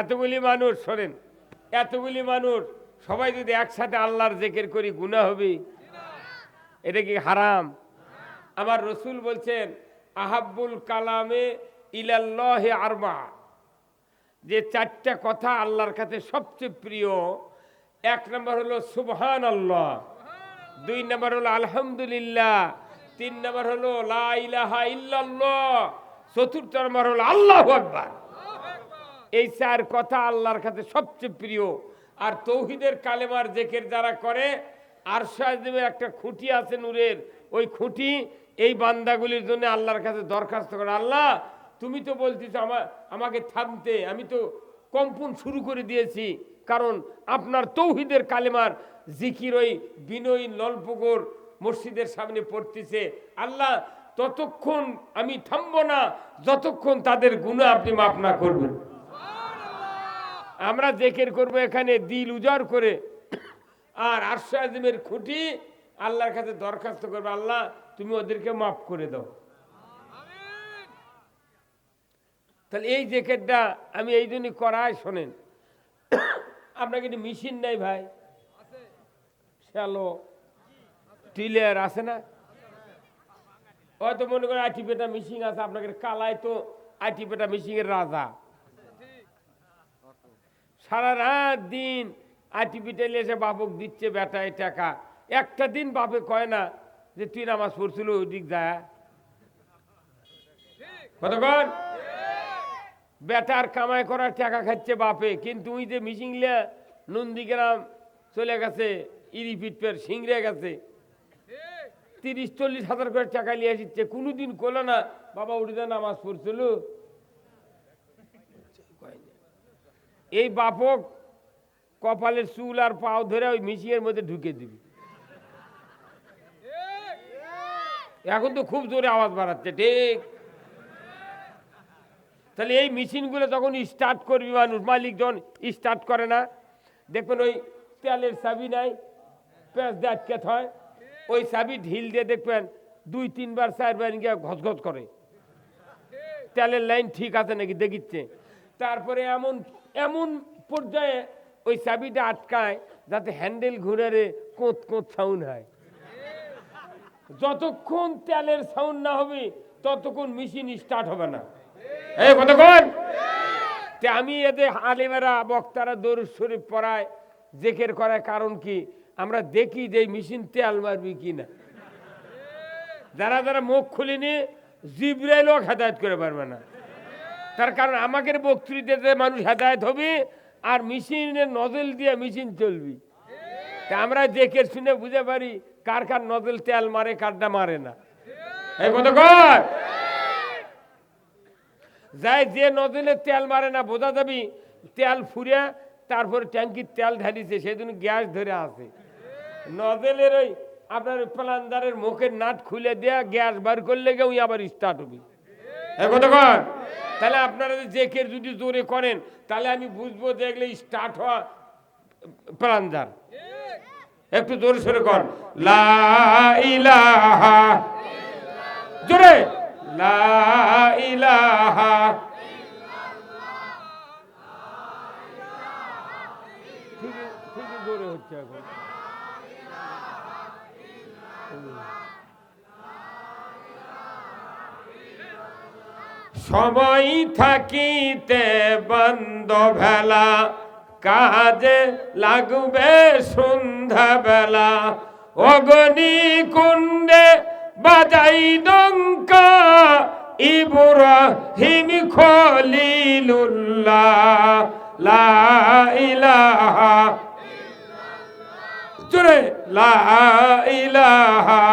এতগুলি মানুষ, শোনেন, এতগুলি মানুষ, সবাই যদি একসাথে আল্লাহর জেকের করি গুণা হবে। এটা কি হারাম? আমার রসুল বলছেন, আহাব্বুল কালামে ইলাল্লাহে আরবা। যে চারটা কথা আল্লাহর কাছে সবচেয়ে প্রিয়, এক নম্বর হলো সুবহান আল্লাহ দুই নম্বর হলো আলহামদুলিল্লাহ, তিন নম্বর হলো চতুর্থ নম্বর হলো আল্লাহ আকবার। এই চার কথা আল্লাহর কাছে সবচেয়ে প্রিয়। আর তৌহিদের কালেমার জেকের যারা করে আর একটা খুঁটি আছে নূরের, ওই খুঁটি এই বান্দাগুলির জন্য আল্লাহর কাছে দরখাস্ত করে, আল্লাহ, তুমি তো বলতেছো আমার আমাকে থামতে, আমি তো কম্পন শুরু করে দিয়েছি, কারণ আপনার তৌহিদের কালেমার জিকির ওই বিনয়ী নলপুকুর মসজিদের সামনে পড়তেছে। আল্লাহ, ততক্ষণ আমি থামবো না, যতক্ষণ তাদের গুণা আপনি মাফ না করবেন। আমরা জেকের করব এখানে দিল উজাড় করে। আর আরশো আজমের খুঁটি আল্লাহর কাছে দরখাস্ত করবে, আল্লাহ, তুমি ওদেরকে মাফ করে দাও। তাহলে এই জ্যাকেটটা আমি এই জন্যই করাই, শোনেন। আপনার কিন্তু মেশিন নাই ভাই। শ্যালো টিলের আছে না? হয়তো মনে করেন আইটি পেটা মিশিং আছে, আপনাকে কালায় তো আইটি পেটা মিশিংয়ের রাজা। সারা রাত দিন আটি পিটাইলে এসে বাপক দিচ্ছে বেটায় টাকা। একটা দিন বাপে কয় না যে তুই নামাজ পড়ছিল ওই দিক যায়। কতক্ষণ? বেটার কামাই করার টাকা খাচ্ছে বাপে, কিন্তু ওই যে মিশিংলে নন্দীগ্রাম চলে গেছে। ইরিপিটপের সিংড়ে গেছে। তিরিশ, চল্লিশ হাজার করে টাকা নিয়ে আসছে কোনোদিন করল না, বাবা উঠে নামাজ পড়ছিল এই বাপক কপালের চুল আর পাও ধরে ওই মিশিংয়ের মধ্যে ঢুকে দিবি। এখন তো খুব জোরে আওয়াজ বাড়াচ্ছে, ঠিক। তাহলে এই মেশিনগুলো যখন স্টার্ট করবি মানুষ মালিক যখন স্টার্ট করে না। দেখবেন ওই তেলের চাবি নাই পেঁচ দিয়ে আটকে হয়, ওই চাবি ঢিল দিয়ে দেখবেন দুই, তিনবার, চারবার গিয়ে ঘসঘস করে। তেলের লাইন ঠিক আছে নাকি দেখিচ্ছে। তারপরে এমন এমন পর্যায়ে ওই চাবিটা আটকায় যাতে হ্যান্ডেল ঘুরে রে কোঁত কোঁত সাউন্ড হয়। যতক্ষণ তেলের সাউন্ড না হবে, ততক্ষণ মেশিন স্টার্ট হবে না। এই কতক্ষণ আমি এদের আলেমেরা, বক্তারা দরুদ শরীফ পড়ায় জেকের করার কারণ কি? আমরা দেখি যে মেশিন তেল মারবি কি না যারা যারা মুখ খুলিনি, জিব্রাইলও হেদায়ত করে পারবে না। তার কারণ আমাকে বক্তৃতাতে মানুষ হেদায়ত হবে আর মেশিনের নজল দিয়ে মেশিন চলবি। তা আমরা দেখে শুনে বুঝে পারি কার কার নজল তেল মারে কারটা মারে না। এই যাই যে নজলে তেল মারে না, বোঝা যাবি তেল ফুরে তারপরে ট্যাঙ্কির তেল ঢালিছে, সেদিন গ্যাস ধরে আছে। নজলের ওই আপনার প্লান্ডারের মুখের নাট খুলে দেয়া গ্যাস বার করলে গিয়ে ওই আবার স্টার্ট হবে। হ্যাঁ কতক্ষণ তাহলে আপনারা যদি জেকের যদি জোরে করেন তাহলে আমি বুঝব যে এগুলো স্টার্ট হওয়া প্লান্ডার। একটু জোরে সরে কর লা ইলাহা জোরে। লা ইলাহা ঠিকই ঠিকই জোরে হচ্ছে এখন। সময় থাকিতে বন্ধ ভেলা, কাজে লাগবে সন্ধ্যা বেলা অগ্নি কুণ্ডে বাজাই ডঙ্কা, ইব্রাহিম খলিলুল্লাহ, লা ইলাহা লা ইলাহা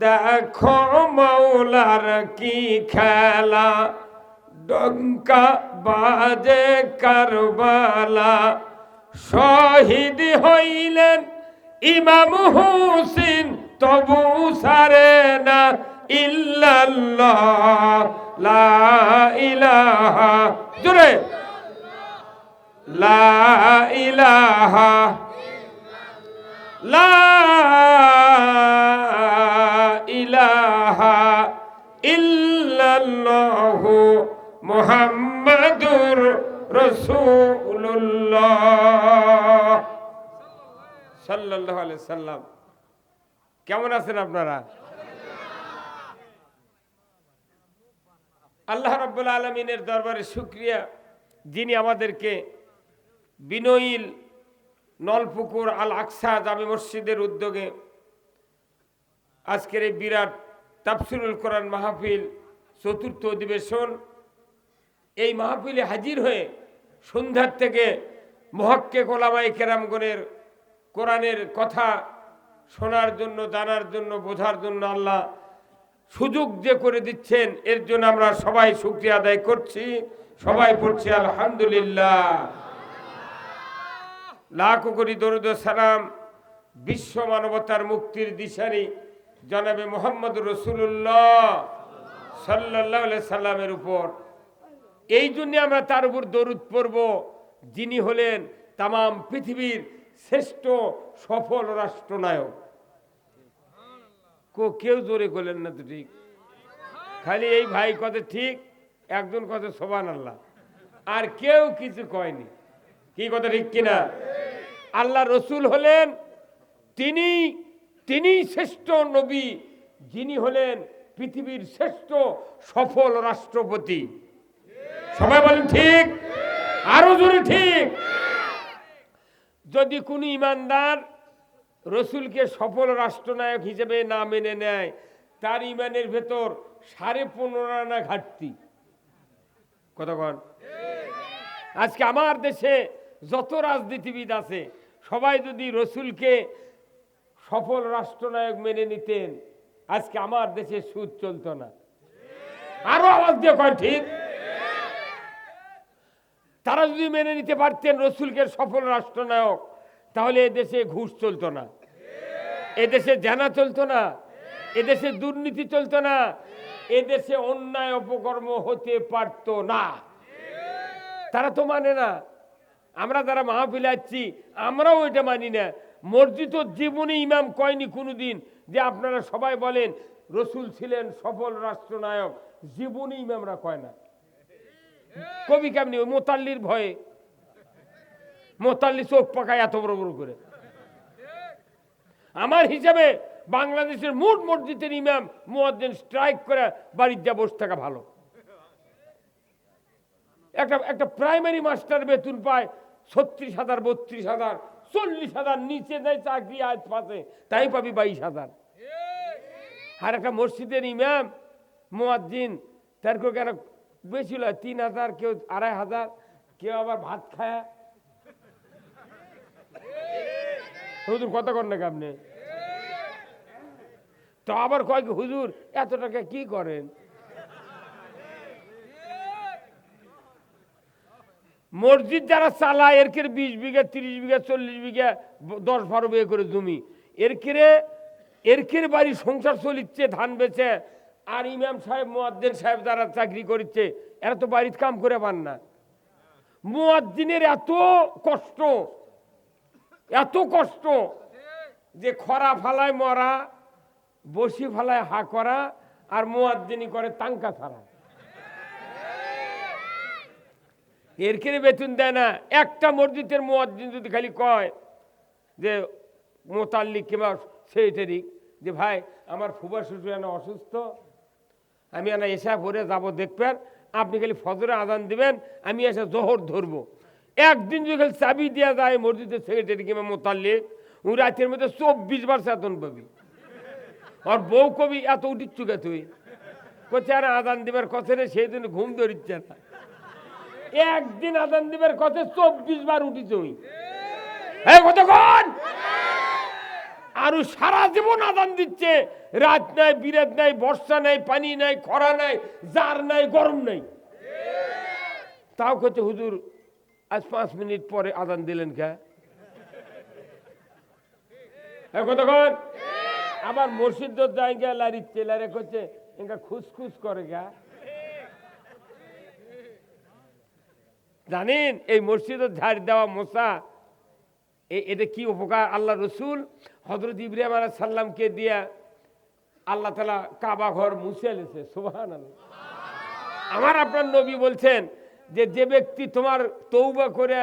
দেখো মৌলার কি খেলা? ডঙ্কা বাজে কারবালা। শহীদ হইলেন ইমাম হুসিন, তবু সারে না ইল্লাল্লাহ, লা ইলাহা। লা ইলাহা। লা সাল্লাম। কেমন আছেন আপনারা? আল্লাহ রাব্বুল আলমিনের দরবারে শুক্রিয়া। যিনি আমাদেরকে বিনয়ীল নলপুকুর আল আকসা জামে মসজিদের উদ্যোগে আজকের এই বিরাট তাফসিরুল কোরআন মাহফিল চতুর্থ অধিবেশন এই মাহফিলে হাজির হয়ে সন্ধ্যার থেকে মহক্কে কোলামাই কেরামগণের কোরআনের কথা শোনার জন্য, জানার জন্য, বোঝার জন্য আল্লাহ সুযোগ যে করে দিচ্ছেন, এর জন্য আমরা সবাই শুক্রিয়া আদায় করছি। সবাই পড়ছি আলহামদুলিল্লাহ। লাখ কোটি দরুদ সালাম বিশ্ব মানবতার মুক্তির দিশারি জনাবে মোহাম্মদ রসুল্লাহ সাল্লাহ সাল্লামের উপর। এই জন্য আমরা তার উপর দরুদ পড়ব। যিনি হলেন তাম পৃথিবীর শ্রেষ্ঠ সফল রাষ্ট্রনায়ক। কেউ জোরে করলেন না তো ঠিক। খালি এই ভাই কত ঠিক, একজন কত সোবান আল্লাহ আর কেউ কিছু কয়নি। কি কথা ঠিক কিনা? আল্লাহ রসুল হলেন, তিনি তিনি শ্রেষ্ঠ নবী। যিনি হলেন পৃথিবীর শ্রেষ্ঠ সফল রাষ্ট্রপতি। সবাই বলেন ঠিক? আরও জোরে ঠিক? যদি কোনো ইমানদার রসুলকে সফল রাষ্ট্রনায়ক হিসেবে না মেনে নেয়, তার ইমানের ভেতর সাড়ে পনেরো আনা ঘাটতি। কতক্ষণ আজকে আমার দেশে যত রাজনীতিবিদ আছে, সবাই যদি রসুলকে সফল রাষ্ট্রনায়ক মেনে নিতেন আজকে আমার দেশে সুদ চলতো না। আরও আওয়াজ দিয়ে কয়, ঠিক? তারা যদি মেনে নিতে পারতেন রসুলকে সফল রাষ্ট্রনায়ক, তাহলে এদেশে ঘুষ চলতো না। এদেশে জানা চলতো না। এদেশে দুর্নীতি চলতো না। এদেশে অন্যায় অপকর্ম হতে পারত না। তারা তো মানে না। আমরা যারা মাহফিলে আসছি আমরাও এটা মানি না। মসজিদ জীবনে ইমাম কয়নি কোনোদিন। যে আপনারা সবাই বলেন, রসুল ছিলেন সফল রাষ্ট্রনায়ক, জীবনে ইমামরা কয় না। কবি কেমনি, ওই মোতাল্লির ভয়ে। মোতাল্লি চোখ পাকায় এত বড় বড় করে। আমার হিসাবে বাংলাদেশের মোট মসজিদের ইমাম মুয়াজ্জিন স্ট্রাইক করে বাড়ির যা বসে থাকা ভালো। একটা একটা প্রাইমারি মাস্টার বেতন পায় ছত্রিশ হাজার, বত্রিশ হাজার, চল্লিশ হাজার, নিচে দেয় চাকরি আজ পাশে, তাই পাবি বাইশ হাজার। আর একটা মসজিদের ইমাম মুয়াজ্জিন তার কেউ কেন বেশি লয়? তিন হাজার কেউ আড়াই হাজার কেউ আবার ভাত খায়। হুজুর কত কর নাকি আপনি তো আবার কয় কি, হুজুর এত টাকা কি করেন? মসজিদ যারা চালায় এর কেড়ে বিশ বিঘা তিরিশ বিঘা চল্লিশ বিঘা দশ বারো বিঘা করে জমি। এর কেড়ে এর বাড়ি সংসার চলিচ্ছে, ধান বেচে, আর ইমাম সাহেব মোয়াদ্দিন সাহেব যারা চাকরি করছে, এরা তো বাড়িতে কাম করে পান না। মুয়াজ্জিনের এত কষ্ট এত কষ্ট যে খরা ফালায় মরা, বসি ফালায় হা করা, আর মুয়াজ্জিনি করে তাঙ্কা ছাড়া। এর বেতন দেয় না। একটা মসজিদের মুয়াজ্জিন যদি খালি কয় যে মোতাল্লিক কিংবা সেক্রেটারি যে ভাই, আমার ফুবা শ্বশুর এনে অসুস্থ, আমি এনে এসা ভরে যাব দেখবেন, আপনি খালি ফজরে আদান দিবেন, আমি এসে জোহর ধরবো। একদিন যদি খালি চাবি দেওয়া যায় মসজিদের সেক্রেটারি কিংবা মোতাল্লিক, ও রাতের মধ্যে চব্বিশ বার চেতন পাবি। আর বউ কবি এত উঠিচ্ছুকে তুই। কোথায় আর আদান দিবার কথা রে সেই দিন ঘুম ধরিচ্ছে না। একদিন আদান দিবার কথা চব্বিশ বার উঠিছ ওই। আর সারা জীবন আদান দিচ্ছে। রাত নাই, বিরাত নাই, বর্ষা নাই, পানি নাই, খরা নাই, জার নাই, গরম নাই। তাও কচ্ছে হুজুর, আজ পাঁচ মিনিট পরে আদান দিলেন কে? এই কতক্ষণ আবার মসজিদ যাই লারিচ্ছে লারে করছে এঙ্কা খুসখুস করে গা জানেন, এই মসজিদের ঝাড় দেওয়া মশা এটা কি উপকার? আল্লাহ রসুল হজরত ইব্রাহিম আলাহ সাল্লামকে দিয়া আল্লাহ তালা কাবা ঘর মুছে লেছে সুবাহান আমার আপনার নবী বলছেন যে যে ব্যক্তি তোমার তৌবা করে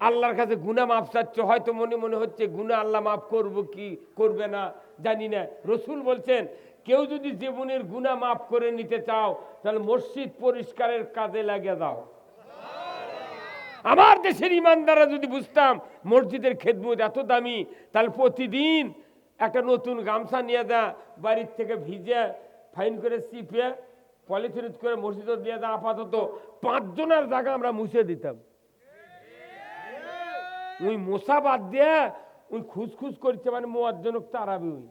আল্লাহর কাছে গুনা মাফ চাচ্ছ, হয়তো মনে মনে হচ্ছে গুনা আল্লাহ মাফ করব কি, করবে না, জানি না। রসুল বলছেন, কেউ যদি জীবনের গুনা মাফ করে নিতে চাও, তাহলে মসজিদ পরিষ্কারের কাজে লাগিয়ে দাও। আমার দেশের ইমানদাররা যদি বুঝতাম মসজিদের খেদমত এত দামি, তাহলে প্রতিদিন একটা নতুন গামছা নিয়ে দেয় বাড়ির থেকে ভিজে ফাইন করে চিপে, পলিথিন করে মসজিদে দিয়ে দেয় আপাতত পাঁচজনের জায়গা আমরা মুছে দিতাম। ওই মশা বাদ দিয়ে ওই খুসখুস করছে মানে মোয়াজ্জনক তারাবি ওই।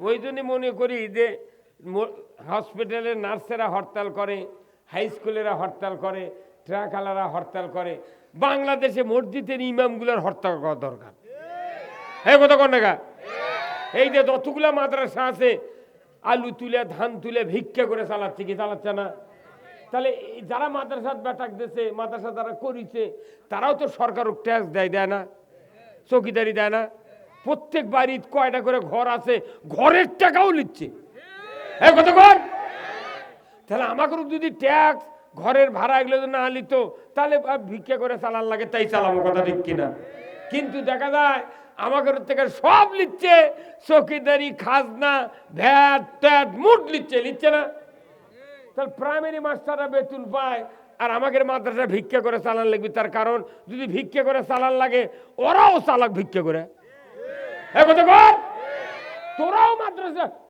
ওই জন্য মনে করি যে হসপিটালের নার্সেরা হরতাল করে। হাই স্কুলেরা হরতাল করে ট্রাকালারা হরতাল করে। বাংলাদেশে মসজিদের ইমামগুলোর হরতাল করা দরকার। হ্যাঁ কোন টাকা এই যে যতগুলা মাদ্রাসা আছে আলু তুলে ধান তুলে ভিক্ষা করে চালাচ্ছে কি চালাচ্ছে না? তাহলে যারা মাদ্রাসাত বেটাক দিছে মাদ্রাসা যারা করিছে তারাও তো সরকার ট্যাক্স দেয় দেয় না? চৌকিদারি দেয় না? প্রত্যেক বাড়ির কয়টা করে ঘর আছে ঘরের টাকাও নিচ্ছে। হ্যাঁ কত ঘর তাহলে আমাকে যদি ট্যাক্স, ঘরের ভাড়া এগুলো যদি না নিত, তাহলে ভিক্ষা করে চালান লাগে, তাই চালাবো কথা ঠিক কিনা? কিন্তু দেখা যায় আমাদের থেকে সব নিচ্ছে, চৌকিদারি, খাজনা, ভ্যাট, ট্যাট, মুট নিচ্ছে নিচ্ছে না? তাহলে প্রাইমারি মাস্টাররা বেতন পায়, আর আমাদের মাদ্রাসা ভিক্ষা করে চালান লাগবে, তার কারণ যদি ভিক্ষা করে চালান লাগে, ওরাও চালাক ভিক্ষা করে? তোরাও মাদ্রাসা